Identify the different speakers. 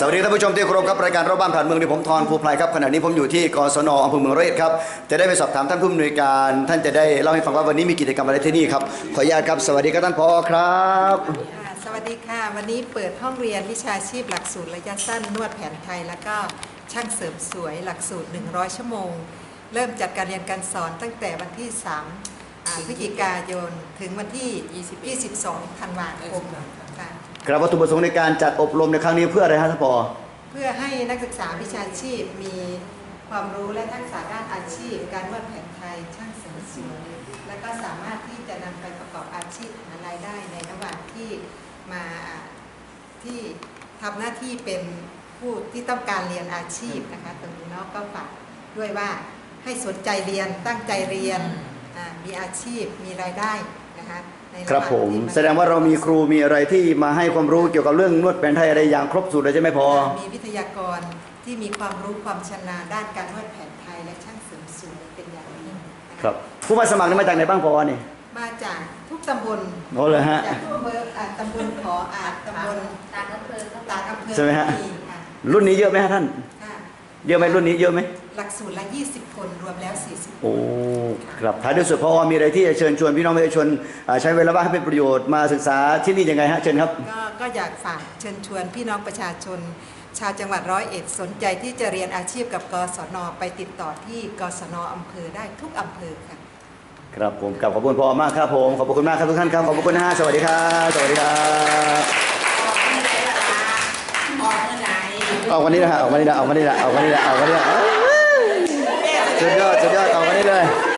Speaker 1: สวัสดีท่านผู้ชมที่เคารพครับรายการรอบบ้านผ่านเมืองที่ผมทอนภูพลายครับขณะนี้ผมอยู่ที่กศนอำเภอเมืองร้อยเอ็ดครับจะได้ไปสอบถามท่านผู้อำนวยการ ท่านจะได้เล่าให้ฟังว่าวันนี้มีกิจกรรมอะไรที่นี่ครับขออนุญาตครับสวัสดีครับท่านผอครับ
Speaker 2: ค่ะสวัสดีค่ะ วันนี้เปิดห้องเรียนวิชาชีพหลักสูตรระยะสั้นนวดแผนไทย แล้วก็ช่างเสริมสวยหลักสูตร 100 ชั่วโมง เริ่มจัดการเรียนการสอนตั้งแต่วันที่ 3 พฤศจิกายนถึงวันที่ 22 ธันวาคม ค
Speaker 1: รับวัตถุประสงค์ในการจัดอบรมในครั้งนี้เพื่ออะไรฮะท่านผอ
Speaker 2: เพื่อให้นักศึกษาวิชาชีพมีความรู้และทักษะด้านอาชีพ การนวดแผนไทยช่างเสริมสวยและก็สามารถที่จะนำไปประกอบอาชีพหารายได้ในระหว่างที่มาที่ทำหน้าที่เป็นผู้ที่ต้องการเรียนอาชีพนะคะตรงนี้เนาะก็ฝากด้วยว่าให้สนใจเรียนตั้งใจเรียนมีอาชีพมีรายได้ นะคะในะห
Speaker 1: ค
Speaker 2: ว่าง
Speaker 1: รับผม
Speaker 2: ที่
Speaker 1: แสดงว่าเรามีครูมีอะไรที่มาให้ความรู้เกี่ยวกับเรื่องนวดแผนไทยอะไรอย่างครบสูตรเลยใช่ไหมพอ
Speaker 2: มีวิทยากรที่มีความรู้ความชำนาญด้านการนวดแผนไทยและช่างเสริมสวยเป็นอย่างดีนะคะ
Speaker 1: ครับผู้มาสมัครนี่มาจากไหนบ้างพอนี่
Speaker 2: มาจากทุกตำบล
Speaker 1: โอ้เลยฮะ
Speaker 2: จากทุกอำเภออ่าตำบลขออาจตำบล
Speaker 3: ต่างอำเภอก็
Speaker 2: ต่างอำเภอ
Speaker 1: ใช่ไหมฮะ
Speaker 2: ค่ะ
Speaker 1: รุ่นนี้เยอะไหมฮะท่าน
Speaker 2: ค่ะ
Speaker 1: เยอะไหมรุ่นนี้เยอะไหม
Speaker 2: หลักสูตรละ 20 คนรวมแล้ว 40
Speaker 1: โอ้ครับท้ายที่สุดพอมีอะไรที่จะเชิญชวนพี่น้องประชาชนอ่าใช้เวลาว่างให้เป็นประโยชน์มาศึกษาที่นี่ยังไงฮะเชิญครับ
Speaker 2: ก็ก็อยากฝากเชิญชวนพี่น้องประชาชน ชาวจังหวัดร้อยเอ็ดสนใจที่จะเรียนอาชีพกับกศนไปติดต่อที่กศนอำเภอได้ทุกอำเภอค่ะ
Speaker 1: ครับผมกลับขอบคุณพอมากครับผมขอบคุณมากครับทุกท่านครับขอบคุณนะฮะสวัสดีครับสวัสดีครับ
Speaker 3: ออกมา
Speaker 1: นี่นะฮะออกมานี่นะออกมานี่นะออกมานี่นะออกมานี่นะ